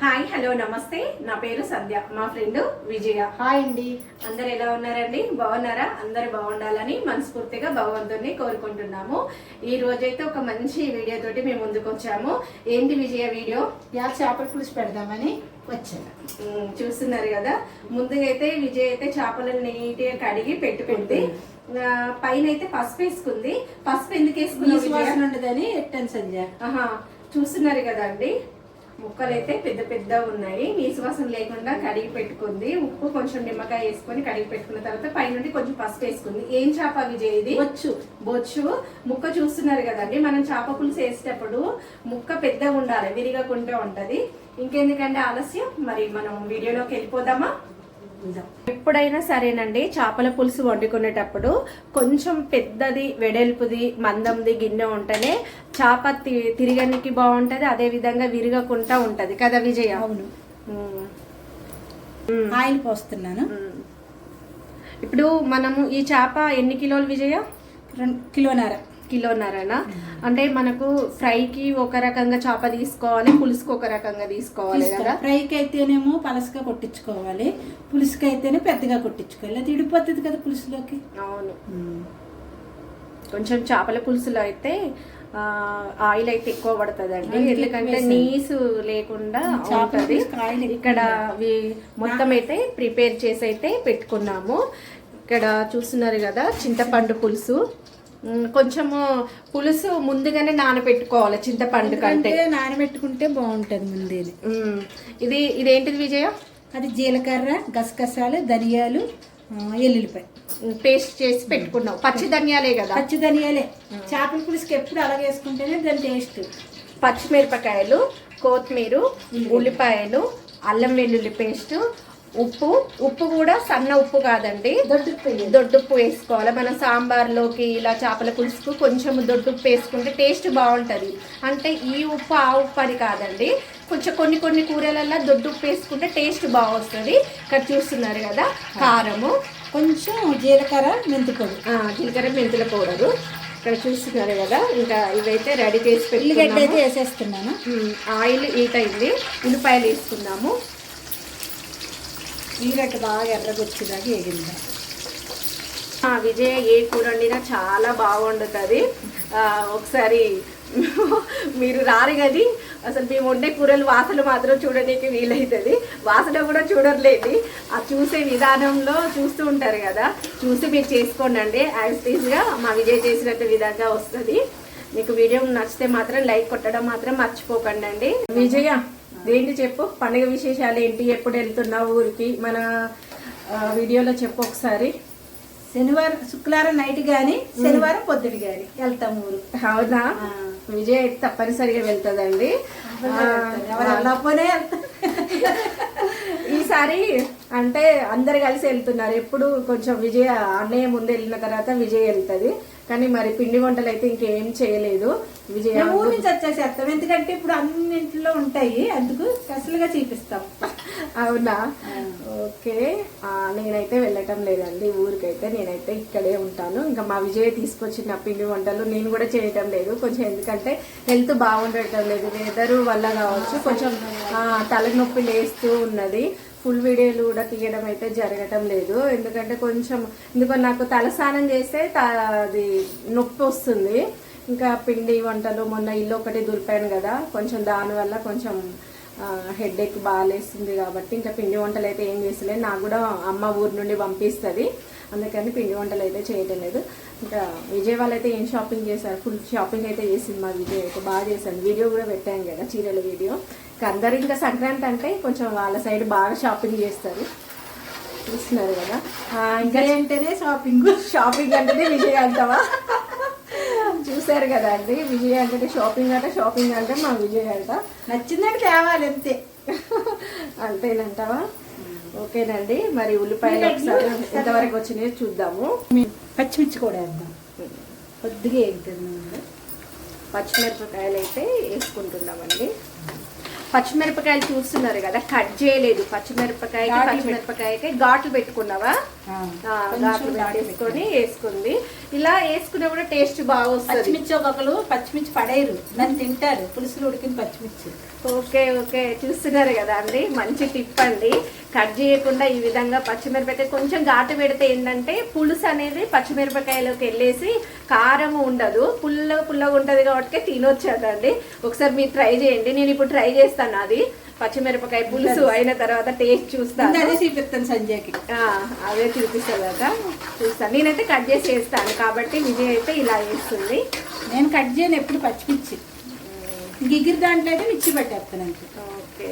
Hi hello నమస్తే. నా పేరు సంధ్య మా ఫ్రెండ్ విజయ. హాయ్ అండి. అందరు ఎలా ఉన్నారండి? బాగున్నారా? అందరు బాగుండాలని మనస్ఫూర్తిగా భగవంతుని కోరుకుంటున్నాము. ఈ రోజైతే ఒక మంచి వీడియో తోటి మేము ముందుకు వచ్చాము. ఏంటి విజయ వీడియో? యా చేపల పులుసు పెడదామని వచ్చాను. చూస్తున్నారు కదా. ముందుగా అయితే విజయ్ అయితే చేపలను నీట్గా కడిగి పెట్టుకుంది ఆ, పైన అయితే పసుపు వేసుకుంది. పసుపు ఎందుకు? వాసన ఉండదని ఎట్టాను సంధ్య. ఆహా చూస్తున్నారు కదా అండి. ముక్కలు అయితే పెద్ద పెద్ద ఉన్నాయి. నీసువాసన లేకుండా కడిగి పెట్టుకుంది. ఉప్పు కొంచెం నిమ్మకాయ వేసుకొని కడిగి పెట్టుకున్న తర్వాత పైనుండి కొంచెం పసుపు వేసుకుంది. ఏం చేప విజయ్ ఇది? వచ్చు బొచ్చు. ముక్క చూస్తున్నారు కదండి. మనం చేప పులుసు వేసేటప్పుడు ముక్క పెద్దగా ఉండాలి విరిగకుంటే ఉంటది. ఇంకెందుకంటే ఆలస్యం. మరి మనం వీడియోలోకి వెళ్ళిపోదామా. ఎప్పుడైనా సరేనండి చేపల పులుసు వండుకునేటప్పుడు కొంచెం పెద్దది వెడల్పుది మందంది గిన్నె ఉంటేనే చేప తిరగనికి బాగుంటది అదే విధంగా విరగకుండా ఉంటది. కదా విజయ? అవును. ఆయిల్ పోస్తున్నాను. ఇప్పుడు మనము ఈ చేప ఎన్ని కిలోలు విజయ? రెండు కిలోన్నర. కిలోన్నరనా అంటే మనకు ఫ్రైకి ఒక రకంగా చేప తీసుకోవాలి పులుసుకి ఒక రకంగా తీసుకోవాలి కదా. ఫ్రైకి అయితేనేమో పలసగా కొట్టించుకోవాలి పులుసుకి అయితేనే పెద్దగా కొట్టించుకోవాలి. అది ఇడిపోతుంది కదా పులుసులోకి. అవును. కొంచెం చేపల పులుసులో అయితే ఆయిల్ అయితే ఎక్కువ పడుతుందండి. అందుకే ఎందుకంటే నీసు లేకుండా ఉంటది. ఇక్కడ మొత్తం అయితే ప్రిపేర్ చేసి అయితే పెట్టుకున్నాము. ఇక్కడ చూస్తున్నారు కదా చింతపండు పులుసు. కొంచెము పులుసు ముందుగానే నానబెట్టుకోవాలి చింతపండు కంటే. నానబెట్టుకుంటే బాగుంటుంది ముందేది. ఉమ్, ఇది ఇదేంటిది విజయ? అది జీలకర్ర గసగసాలు ధనియాలు ఎల్లుల్లిపాయ. పేస్ట్ చేసి పెట్టుకున్నాం పచ్చి ధనియాలే కదా? పచ్చి ధనియాలే. చేపల పులుసుకి ఎప్పుడు అలాగే వేసుకుంటేనే దాని టేస్ట్. పచ్చిమిరపకాయలు కొత్తిమీర ఉల్లిపాయలు అల్లం వెల్లుల్లి పేస్ట్ ఉప్పు ఉప్పు కూడా సన్న ఉప్పు కాదండి. దొడ్డు దొడ్డుప్పు వేసుకోవాలి. మన సాంబార్లోకి ఇలా చేపల పులుసుకు కొంచెం దొడ్డుప్పు వేసుకుంటే టేస్ట్ బాగుంటుంది. అంటే ఈ ఉప్పు ఆ ఉప్పు అని కాదండి. కొంచెం కొన్ని కొన్ని కూరలల్లో దొడ్డుప్పు వేసుకుంటే టేస్ట్ బాగా వస్తుంది ఇక్కడ చూస్తున్నారు కదా కారము. కొంచెం జీలకర్ర మెంతి పొడి. ఆ, జీలకర్ర మెంతుల పౌడరు. ఇక్కడ చూస్తున్నారు కదా ఇంకా ఇవైతే రెడీ చేసి ఉల్లిగడ్డ అయితే వేసేస్తున్నాను. ఆయిల్ హీట్ అయింది. ఉల్లిపాయలు వేసుకుందాము. ఉల్లిగడ్డ బాగా ఎర్రగొచ్చేదాకా వేగిందా ఆ, విజయ ఏ కూర వండినా చాలా బాగుండుతుంది. ఒకసారి మీరు రారు కది అసలు మేము వండే కూరలు వాసన మాత్రం చూడడానికి వీలవుతుంది వాసన కూడా చూడర్లేదు ఆ చూసే విధానంలో చూస్తూ ఉంటారు కదా. చూసి మీరు చేసుకోండి యాజ్టీస్గా మా విజయ్ చేసినట్టు విధంగా వస్తుంది. మీకు వీడియో నచ్చితే మాత్రం లైక్ కొట్టడం మాత్రం మర్చిపోకండి విజయ ఏంటి చెప్పు? పండుగ విశేషాలు ఏంటి? ఎప్పుడు వెళ్తున్నావు ఊరికి? మన వీడియోలో చెప్పు ఒకసారి. శనివారం శుక్రవారం నైట్ కానీ శనివారం పొద్దున కానీ వెళ్తాం ఊరు. అవునా. విజయ్ అయితే తప్పనిసరిగా వెళ్తుందండి ఎవరు వెళ్ళకపోనే ఈసారి అంటే అందరు కలిసి వెళ్తున్నారు. ఎప్పుడు కొంచెం విజయ అన్నయ్య ముందు వెళ్ళిన తర్వాత విజయ్ వెళ్తది. కానీ మరి పిండి వంటలు అయితే ఇంకేం చేయలేదు. విజయ ఊరు నుంచి వచ్చేసేస్తాం ఎందుకంటే ఇప్పుడు అన్నింటిలో ఉంటాయి. అందుకు స్పెషల్గా చూపిస్తాం. అవునా? ఓకే. నేనైతే వెళ్ళటం లేదండి. ఊరికైతే నేనైతే ఇక్కడే ఉంటాను. ఇంకా మా విజయ్ తీసుకొచ్చిన పిండి వంటలు నేను కూడా చేయటం లేదు. కొంచెం ఎందుకంటే హెల్త్ బాగుండటం లేదు. వెదరు వల్ల కావచ్చు. కొంచెం తలనొప్పి లేస్తూ ఉన్నది. ఫుల్ వీడియోలు కూడా తీయడం అయితే జరగటం లేదు. ఎందుకంటే కొంచెం ఎందుకో నాకు తలస్నానం చేస్తే త- అది నొప్పి వస్తుంది. ఇంకా పిండి వంటలు మొన్న ఇల్లు ఒకటి దులిపాను కదా కొంచెం దానివల్ల కొంచెం హెడ్ ఎక్ బాగాలేస్తుంది కాబట్టి ఇంకా పిండి వంటలు అయితే ఏం చేస్తలేదు. నాకు కూడా అమ్మ ఊరి నుండి పంపిస్తుంది. అందుకని పిండి వంటలు అయితే చేయటం లేదు. ఇంకా విజయ్ వాళ్ళు అయితే ఏం షాపింగ్ చేశారు? ఫుల్ షాపింగ్ అయితే చేసింది మా విజయ్ అయితే బాగా చేశాను వీడియో కూడా పెట్టాను కదా చీరల వీడియో అందరూ ఇంకా సంక్రాంతి అంటే కొంచెం వాళ్ళ సైడ్ బాగా షాపింగ్ చేస్తారు. చూస్తున్నారు కదా. ఇంకా ఏంటనే షాపింగ్ షాపింగ్ అంటేనే విజయ్ అంటావా? చూసారు కదా అండి. విజయ్ అంటే షాపింగ్ అంటే షాపింగ్ అంటే మా విజయ్ అంట. నచ్చిందంటే తేవాలి అంతే. అంతేనంటావా? ఓకేనండి. మరి ఉల్లిపాయలు ఒకసారి ఎంతవరకు వచ్చినాయో చూద్దాము. పచ్చిమిర్చి కూడా వేద్దాం. కొద్దిగా వేగుతుంది పచ్చిమిరపకాయలు అయితే వేసుకుంటున్నామండి. పచ్చిమిరపకాయలు చూస్తున్నారు కదా కట్ చేయలేదు. పచ్చిమిరపకాయకి ఘాట్లు పచ్చిమిరపకాయకి ఘాట్లు పెట్టుకున్నావా? పెట్టేసుకొని వేసుకుంది. ఇలా వేసుకున్నప్పుడు టేస్ట్ బాగా వస్తుంది పచ్చిమిర్చి ఒక్కొక్కరు పచ్చిమిర్చి పడేయరు. దాన్ని తింటారు. పులుసులు ఉడికిన పచ్చిమిర్చి. Okay okay. చూస్తున్నారు కదా అండి. మంచి టిప్ అండి. కట్ చేయకుండా ఈ విధంగా పచ్చిమిరపకాయ కొంచెం ఘాటు పెడితే ఏంటంటే పులుసు అనేది పచ్చిమిరపకాయలోకి వెళ్ళేసి కారం ఉండదు. పుల్ల పుల్లగా ఉంటుంది కాబట్టి తినొచ్చదండి ఒకసారి మీరు ట్రై చేయండి. నేను ఇప్పుడు ట్రై చేస్తాను అది. పచ్చిమిరపకాయ పులుసు అయిన తర్వాత టేస్ట్ చూస్తాను అదే చూపిస్తాను సంజయ్కి అదే చూపిస్తుంది కదా. చూస్తాను. నేనైతే కట్ చేసి వేస్తాను కాబట్టి విజయ్ అయితే ఇలా వేస్తుంది నేను కట్ చేయను ఎప్పుడు పచ్చిమిర్చి. గిగిరి దాంట్లో అయితే మిర్చి పెట్టేస్తాను అంతే. ఓకే.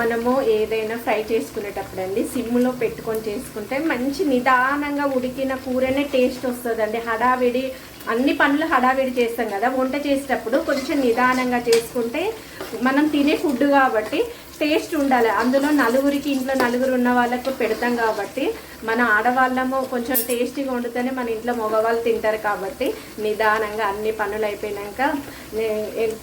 మనము ఏదైనా ఫ్రై చేసుకునేటప్పుడు అండి సిమ్లో పెట్టుకొని చేసుకుంటే మంచి నిదానంగా ఉడికిన కూరనే టేస్ట్ వస్తుందండి. హడావిడి అన్ని పనులు హడావిడి చేస్తాం కదా వంట చేసేటప్పుడు కొంచెం నిదానంగా చేసుకుంటే మనం తినే ఫుడ్ కాబట్టి టేస్ట్ ఉండాలి. అందులో నలుగురికి ఇంట్లో నలుగురు ఉన్న వాళ్ళకు పెడతాం కాబట్టి మన ఆడవాళ్ళము కొంచెం టేస్టీగా వండితేనే మన ఇంట్లో మగవాళ్ళు తింటారు కాబట్టి నిదానంగా అన్ని పనులు అయిపోయినాక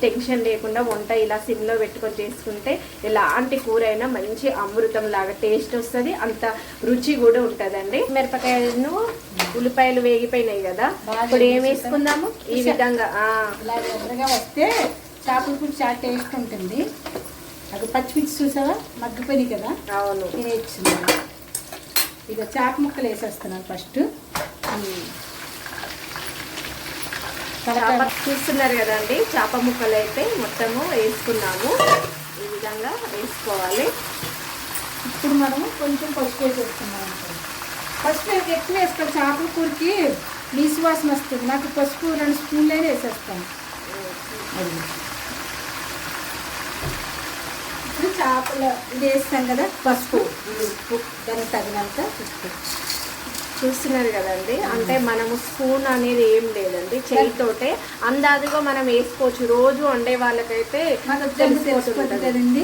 టెన్షన్ లేకుండా వంట ఇలా సిమ్లో పెట్టుకొని చేసుకుంటే ఎలాంటి కూర అయినా మంచి అమృతం లాగా టేస్ట్ వస్తుంది. అంత రుచి కూడా ఉంటుందండి. మిరపకాయలను ఉల్లిపాయలు వేగిపోయినాయి కదా ఇప్పుడు ఏం వేసుకుందాము? ఈ విధంగా వస్తే చేపల పులుసు చాలా టేస్ట్ ఉంటుంది. అది పచ్చిమిర్చి చూసావా? మగ్గిపోయినాయి కదా? అవును. తినేచ్చింది ఇక చేప ముక్కలు వేసేస్తున్నాను ఫస్ట్. చూస్తున్నారు కదండి చేప ముక్కలు అయితే మొత్తము వేసుకున్నాము. ఈ విధంగా వేసుకోవాలి. ఇప్పుడు మనము కొంచెం పసుపు వేసేస్తున్నాం పసుపు ఎక్కువ వేసుకోవాలి. చేపల కూరకి నీసు వాసన వస్తుంది. నాకు పసుపు రెండు స్పూన్లైనా వేసేస్తాను. అది ఇప్పుడు చేపలు ఇది వేస్తాం కదా పసుపు. ఉప్పు దానికి తగినంత ఉప్పు. చూస్తున్నారు కదండి అంటే మనము స్పూన్ అనేది ఏం లేదండి చేయితోటే అందాజుగా మనం వేసుకోవచ్చు. రోజు వండే వాళ్ళకైతే కదండి.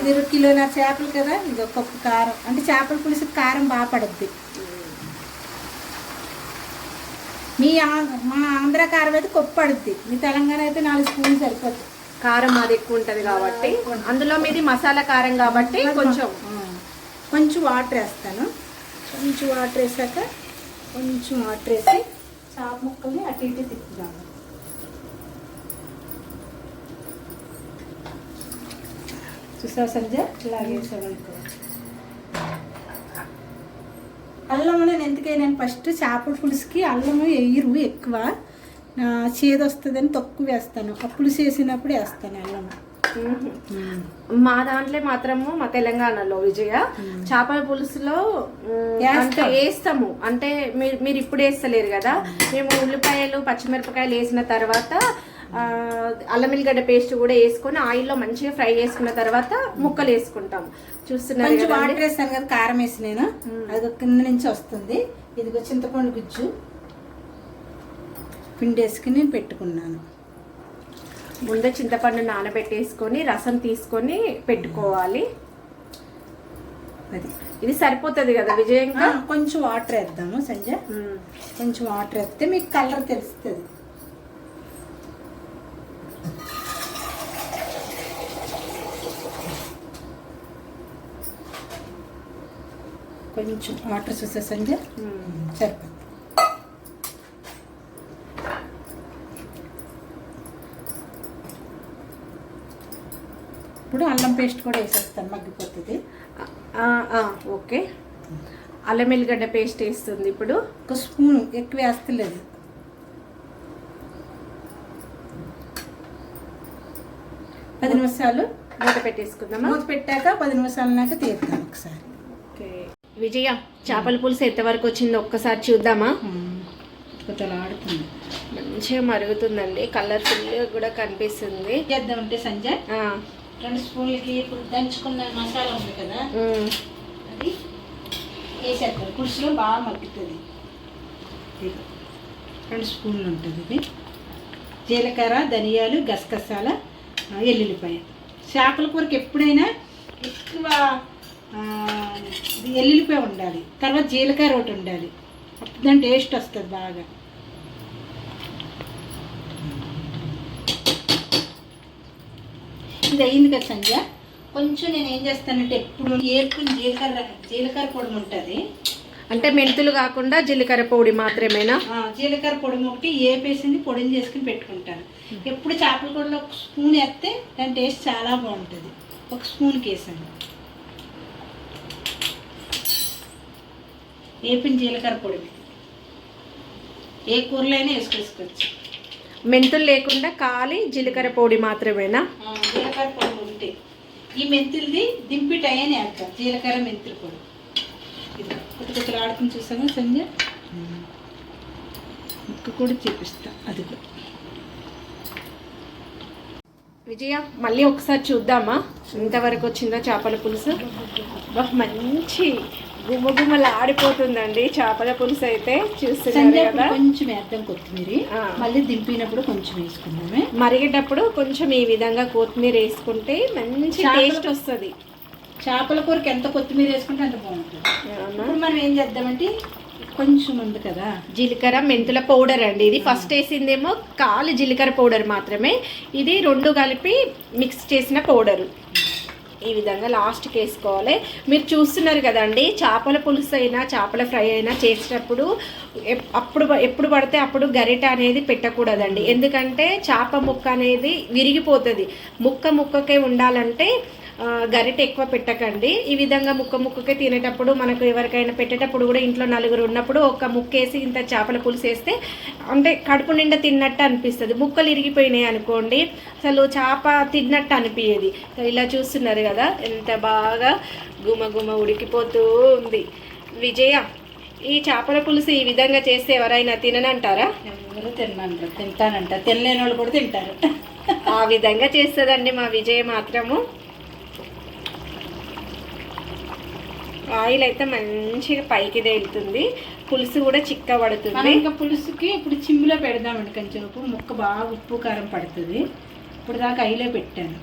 ఇది ఒక కిలోన్నర చేపలు కదా ఇది ఒక కారం. అంటే చేపల పులుసు కారం బాగా పడుద్ది. మీ మా ఆంధ్ర కారం అయితే కప్పు పడుద్ది. మీ తెలంగాణ అయితే నాలుగు స్పూన్లు సరిపోతుంది కారం అది ఎక్కువ ఉంటది కాబట్టి అందులో మీది మసాలా కారం కాబట్టి కొంచెం కొంచెం వాటర్ వేస్తాను. కొంచెం వాటర్ వేసాక కొంచెం వాటర్ వేసి చేప ముక్కల్ని అటు ఇటు తిప్పుదాము. చూసావు సంజయ్ ఇలాగే వేసామనుకో అల్లం నేను ఎందుకైనా ఫస్ట్ చేపల పులుసుకి అల్లం వేయరు ఎక్కువ. నా చేదు వస్తుందని తక్కువ వేస్తాను. ఆ పులుసు వేసినప్పుడు వేస్తాను అల్లం. మా దాంట్లో మాత్రము మా తెలంగాణలో విజయ చేపల పులుసులో వేస్తాము. అంటే మీరు మీరు ఇప్పుడు వేస్తలేరు కదా? మేము. ఉల్లిపాయలు పచ్చిమిరపకాయలు వేసిన తర్వాత అల్లం వెల్లిగడ్డ పేస్ట్ కూడా వేసుకొని ఆయిల్లో మంచిగా ఫ్రై చేసుకున్న తర్వాత ముక్కలు వేసుకుంటాం. కదండి? వాటర్ వేస్తాను కదా కారం వేసి నేను. అది కింద నుంచి వస్తుంది. ఇదిగో చింతపండు గుజ్జు. పిండి వేసుకుని పెట్టుకున్నాను. ముందే చింతపండు నానబెట్టేసుకొని రసం తీసుకొని పెట్టుకోవాలి. అది. ఇది సరిపోతుంది కదా విజయ్ ఆ, ఇంకా కొంచెం వాటర్ వేద్దాము సంజయ్. కొంచెం వాటర్ వేస్తే మీకు కలర్ తెలుస్తుంది. కొంచెం వాటర్ చూసా సంజయ్. సరిపోతుంది. ఇప్పుడు అల్లం పేస్ట్ కూడా వేసేస్తాను మగ్గిపోతుంది. ఓకే. అల్లం వెల్లిగడ్డ పేస్ట్ వేస్తుంది ఇప్పుడు. ఒక స్పూన్ ఎక్కువ వేస్తలేదు. పది నిమిషాలు మూత పెట్టేసుకుందామా? మూత పెట్టాక పది నిమిషాలనాక తీద్దాం ఒకసారి. ఓకే. విజయ చేపల పులుసు ఎంతవరకు వచ్చిందో ఒక్కసారి చూద్దామా? కొంచెం ఆడుతుంది మంచిగా మరుగుతుందండి. కలర్ఫుల్ కూడా కనిపిస్తుంది. చేద్దామంటే సంజయ్? రెండు స్పూన్లకి ఇప్పుడు దంచుకున్న మసాలా ఉంది కదా అది వేసేద్దాం పులుసులో బాగా మగ్గుతుంది. రెండు స్పూన్లు ఉంటుంది ఇది. జీలకర్ర ధనియాలు గసగసాల ఎల్లుల్లిపాయ. చేపల కూరకి ఎప్పుడైనా ఎక్కువ ఎల్లుల్లిపాయ ఉండాలి. తర్వాత జీలకర్ర ఒకటి ఉండాలి. అప్పుడు దాని టేస్ట్ వస్తుంది బాగా. ఇది అయింది కదా సంజయ్ కొంచెం నేను ఏం చేస్తానంటే ఎప్పుడు ఏపుకుని జీలకర్ర జీలకర్ర పొడి ఉంటుంది అంటే మెంతులు కాకుండా జీలకర్ర పొడి మాత్రమేనా? జీలకర్ర పొడి ఒకటి ఏపేసింది పొడిని చేసుకుని పెట్టుకుంటాను. ఎప్పుడు చేపల కూరలో ఒక స్పూన్ వేస్తే దాని టేస్ట్ చాలా బాగుంటుంది. ఒక స్పూన్కి వేసాను వేపిన జీలకర్ర పొడి. ఏ కూరలో అయినా వేసుకేసుకోవచ్చు మెంతులు లేకుండా ఖాళీ జీలకర్ర పొడి మాత్రమేనా? జీలకర్ర పొడి ఉంటే. ఈ మెంతులది దింపి టైని వేస్తాం జీలకర్ర మెంతులు పొడి. ఇది కొత్త కొత్తలు ఆడుకుని చూసాను సంజ ముక్క కూడా చూపిస్తా అది కూడా విజయ మళ్ళీ ఒకసారి చూద్దామా? ఎంతవరకు వచ్చిందో చేపల పులుసు? అబ్బా, మంచి గుమ్మగుమ్మలు ఆడిపోతుందండి. చేపల పులుసు అయితే చూస్తున్నారు కదా. కొంచెం వేద్దాం కొత్తిమీర. మళ్ళీ దింపినప్పుడు కొంచెం వేసుకుందామే. మరిగేటప్పుడు కొంచెం ఈ విధంగా కొత్తిమీర వేసుకుంటే మంచి టేస్ట్ వస్తుంది. చేపల కూరకి ఎంత కొత్తిమీర వేసుకుంటే అంత బాగుంటుంది. ఇప్పుడు మనం ఏం చేద్దామంటే కొంచెం ఉంది కదా. జీలకర్ర మెంతుల పౌడర్ అండి. ఇది ఫస్ట్ వేసిందేమో కాలు జీలకర్ర పౌడర్ మాత్రమే. ఇది రెండు కలిపి మిక్స్ చేసిన పౌడరు. ఈ విధంగా లాస్ట్కి వేసుకోవాలి. మీరు చూస్తున్నారు కదండి చేపల పులుసు అయినా చేపల ఫ్రై అయినా చేసినప్పుడు అప్పుడు ఎప్పుడు పడితే అప్పుడు గరిట అనేది పెట్టకూడదండి. ఎందుకంటే చేప ముక్క అనేది విరిగిపోతుంది. ముక్క ముక్కకే ఉండాలంటే గరిట ఎక్కువ పెట్టకండి. ఈ విధంగా ముక్క ముక్కకే తినేటప్పుడు మనకు ఎవరికైనా పెట్టేటప్పుడు కూడా ఇంట్లో నలుగురు ఉన్నప్పుడు ఒక ముక్కేసి ఇంత చేపల పులుసు వేస్తే అంటే కడుపు నిండా తిన్నట్టు అనిపిస్తుంది. ముక్కలు ఇరిగిపోయినాయి అనుకోండి అసలు చేప తిన్నట్టు అనిపించేది ఇలా చూస్తున్నారు కదా ఎంత బాగా గుమ గుమ ఉడికిపోతూ ఉంది. విజయ ఈ చేపల పులుసు ఈ విధంగా చేస్తే ఎవరైనా తిననంటారా? ఎవరు తిన్నాను తింటానంట తినలేని వాళ్ళు కూడా తింటారు. ఆ విధంగా చేస్తుందండి మా విజయ మాత్రము. ఆయిల్ అయితే మంచిగా పైకి తేలుతుంది. పులుసు కూడా చిక్క పడుతుంది. ఇంకా పులుసుకి ఇప్పుడు చిమ్ములో పెడదామండి కొంచెం ఉప్పు. ముక్క బాగా ఉప్పు కారం పడుతుంది. ఇప్పుడు దాకా అయిలో పెట్టాను.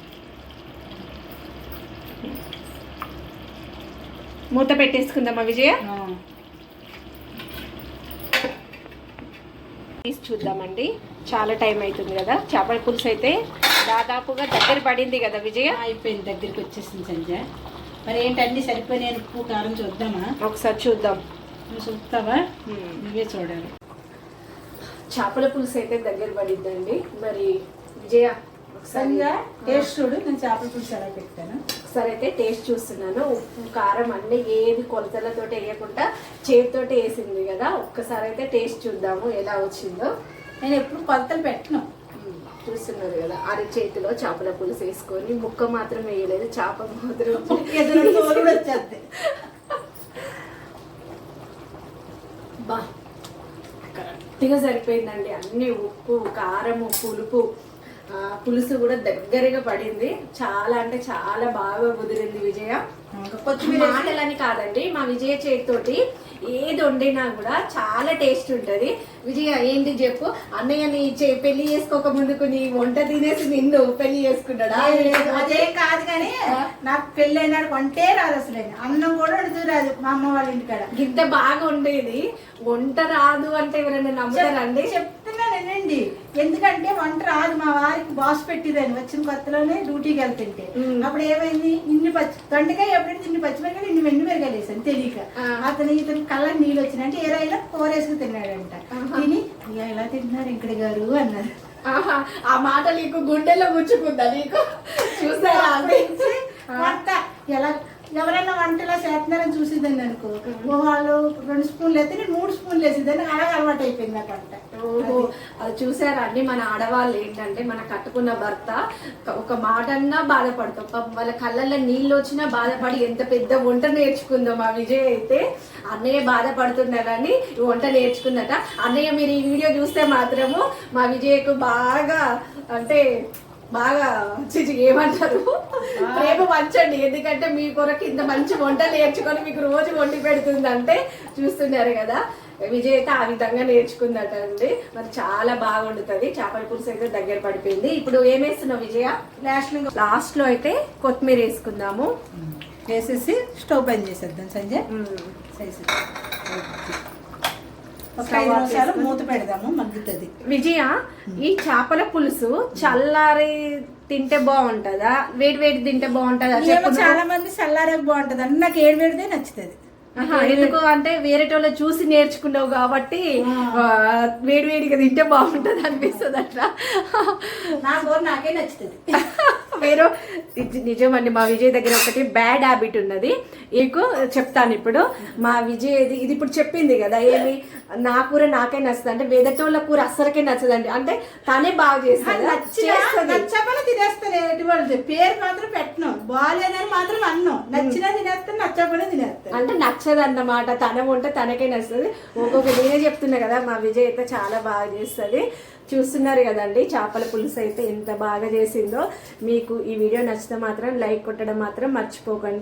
మూత పెట్టేసుకుందామా విజయ? తీసి చూద్దామండి. చాలా టైం అవుతుంది కదా. చేపల పులుసు అయితే దాదాపుగా దగ్గర పడింది కదా విజయ? అయిపోయింది దగ్గరికి వచ్చేసింది సంజ మరి ఏంటి అన్ని సరిపోయినాయి ఉప్పు కారం చూద్దామా? ఒకసారి చూద్దాం. నువ్వు చూస్తావా? నువ్వే చూడాలి. చేపల పులుసు అయితే దగ్గర పడిద్దండి. మరి విజయ ఒకసారి టేస్ట్ చూడు. నేను చేపల పులుసు ఎలా పెట్టాను. ఒకసారి అయితే టేస్ట్ చూస్తున్నాను. ఉప్పు కారం అన్ని ఏది కొలతలతో వేయకుండా చేతితోటి వేసింది కదా. ఒక్కసారి అయితే టేస్ట్ చూద్దాము ఎలా వచ్చిందో. నేను ఎప్పుడు కొలతలు పెట్టను. చూస్తున్నారు కదా అరి చేతిలో చేపల పులుసు వేసుకొని ముక్క మాత్రం వేయలేదు చేప మాత్రం బా కరెక్ట్గా సరిపోయిందండి అన్ని ఉప్పు కారము పులుపు ఆ, పులుసు కూడా దగ్గరగా పడింది. చాలా అంటే చాలా బాగా కుదిరింది విజయ. మాటలని కాదండి మా విజయ చేతితోటి ఏది వండినా కూడా చాలా టేస్ట్ ఉంటది. విజయ ఏంటి చెప్పు? అన్నయ్య నీ చే- పెళ్ళి చేసుకోక ముందుకు నీ వంట తినేసి నిన్ను పెళ్ళి చేసుకున్నాడా అదేం కాదు కానీ నాకు పెళ్ళైనాడు వంటే రాదు అసలు అన్నం కూడా వండుతూ రాదు మా అమ్మ వాళ్ళ ఇంటికాడ. ఇంత బాగా ఉండేది వంట రాదు అంటే ఎవరైనా నమ్ముతారండి చెప్తున్నానండి ఎందుకంటే వంట రాదు మా వారికి బాస్ పెట్టిదని వచ్చిన కొత్తలోనే డ్యూటీకి వెళ్తుంటే. అప్పుడు ఏమైంది? ఇన్ని పచ్చి దొండకాయ ఎప్పుడైతే ఇన్ని పచ్చిమిరకాయలు ఇన్ని వెండి మిరకాయలు వేసాను తెలియక. అతను ఇతను కళ్ళ నీళ్ళు వచ్చినాయంటే ఏ రైలో కూరేసుకు తిన్నాడంట. తిని "అయ్యా, ఎలా తింటున్నారు ఇక్కడ గారు? అన్నారు. ఆ మాట నీకు గుండెలో గుచ్చుకుందా నీకు? చూసారా? ఎలా ఎవరైనా వంటలో చేస్తున్నారని చూసేదాన్ని అనుకో. వాళ్ళు రెండు స్పూన్లు అయితే నేను మూడు స్పూన్లు వేసేదాన్ని అలాగే అలవాటు అయిపోయింది నాకు ఓహో అది చూసారా అండి? మన ఆడవాళ్ళు ఏంటంటే మన కట్టుకున్న భర్త ఒక మాట అన్నా బాధపడతాం. వాళ్ళ కళ్ళల్లో నీళ్ళు వచ్చినా బాధపడి ఎంత పెద్ద వంట నేర్చుకుందో మా విజయ్ అయితే అన్నయ్య బాధపడుతున్నారని వంట నేర్చుకుందట అన్నయ్య మీరు ఈ వీడియో చూస్తే మాత్రము మా విజయ్కు బాగా అంటే బాగా చిచి ఏమంటారు? ప్రేమ పంచండి. ఎందుకంటే మీ కొరకు ఇంత మంచి వంట నేర్చుకొని మీకు రోజు వండి పెడుతుందంటే చూస్తున్నారు కదా. విజయ్ అయితే ఆ విధంగా నేర్చుకుందట అండి. మరి చాలా బాగా వండుతుంది చేపల పులుసు అయితే దగ్గర పడిపోయింది. ఇప్పుడు ఏం వేస్తున్నావు విజయ? లాస్ట్ లాస్ట్లో అయితే కొత్తిమీర వేసుకుందాము. వేసేసి స్టవ్ బంద్ చేసేద్దాం సంజయ్. ఒక ఐదు నిమిషాలు. మూత పెడదాము మగ్గుతుంది. విజయ ఈ చేపల పులుసు చల్లారి తింటే బాగుంటుందా? వేడి వేడి తింటే బాగుంటుందా? చాలా మంది చల్లారే బాగుంటది. అని నాకు ఏడు వేడిదే నచ్చుతుంది. ఎందుకు అంటే వేరేటోళ్ళు చూసి నేర్చుకున్నావు కాబట్టి వేడివేడిగా తింటే బాగుంటది అనిపిస్తుంది అట్లా నా కూర నాకే నచ్చుతుంది. మీరు నిజ- నిజమండి మా విజయ్ దగ్గర ఒకటి బ్యాడ్ హ్యాబిట్ ఉన్నది. మీకు చెప్తాను ఇప్పుడు. మా విజయ్ ఇది ఇది ఇప్పుడు చెప్పింది కదా ఏమి? నా కూర నాకే నచ్చుతుంది అంటే వేదటోళ్ళ కూర అస్సలకే నచ్చదండి. అంటే తనే బాగా చేస్తుంది. నచ్చపని తినేస్తాను ఎటువంటి పేరు మాత్రం పెట్టను. బాగాలేదని మాత్రం అన్నం. నచ్చినా తినేస్తాను నచ్చపని తినేస్తాను. అంటే నచ్చదు అన్నమాట తన వంట తనకే నచ్చుతుంది ఒక్కొక్క నేనే చెప్తున్నా కదా మా విజయ్ అయితే చాలా బాగా చేస్తుంది. చూస్తున్నారు కదండి. చేపల పులుసు అయితే ఎంత బాగా చేసిందో. మీకు ఈ వీడియో నచ్చితే మాత్రం లైక్ కొట్టడం మాత్రం మర్చిపోకండి.